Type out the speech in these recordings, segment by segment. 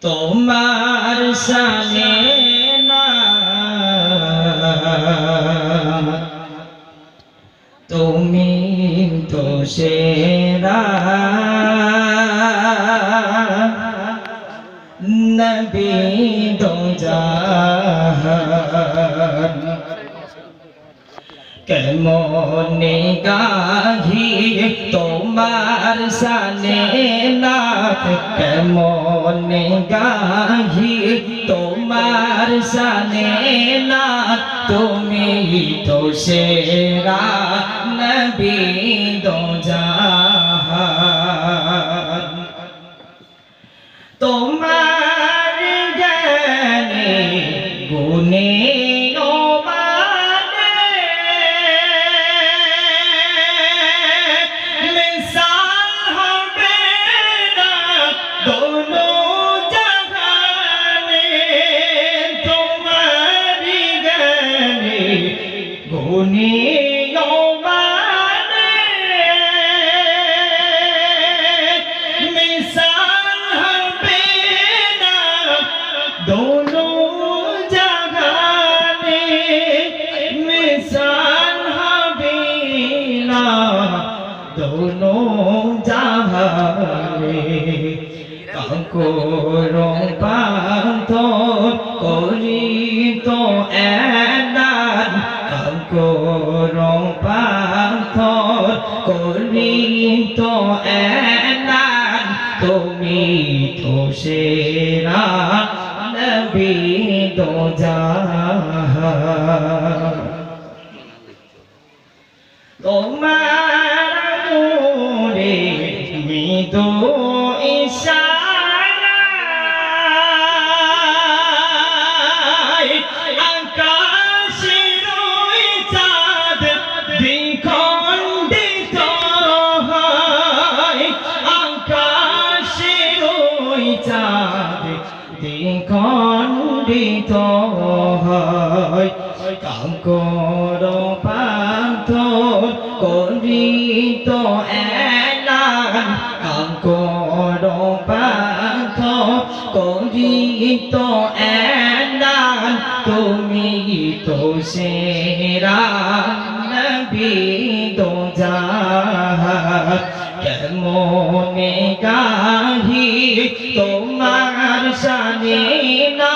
তোমার সানে না। তুমি তো সেরা। নবী দো জাহান কেমনে গাহি তোমার সানে নাথ কেমনে গাহি তোমার সানে নাথ তুমি তো সেরা নবী দো জাহান কাঙ্কর পান্থ করি তো এনান কাঙ্কর পান্থ করি তো তুমি তো সেরা নবী তোমার মোরে মৃদু ইশারায় দ্বিখণ্ডিত হয়। কাঙ্কর পান্থ করিত এলান। পান্থ করিত এলান। তুমি তো সেরা নবী দো জাহান কেমনে গাহি তোমার জানি না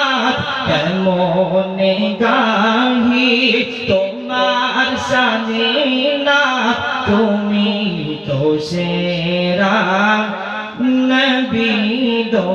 কেমন গাহি তোমার জানি না তুমি তো সেরা নবী দো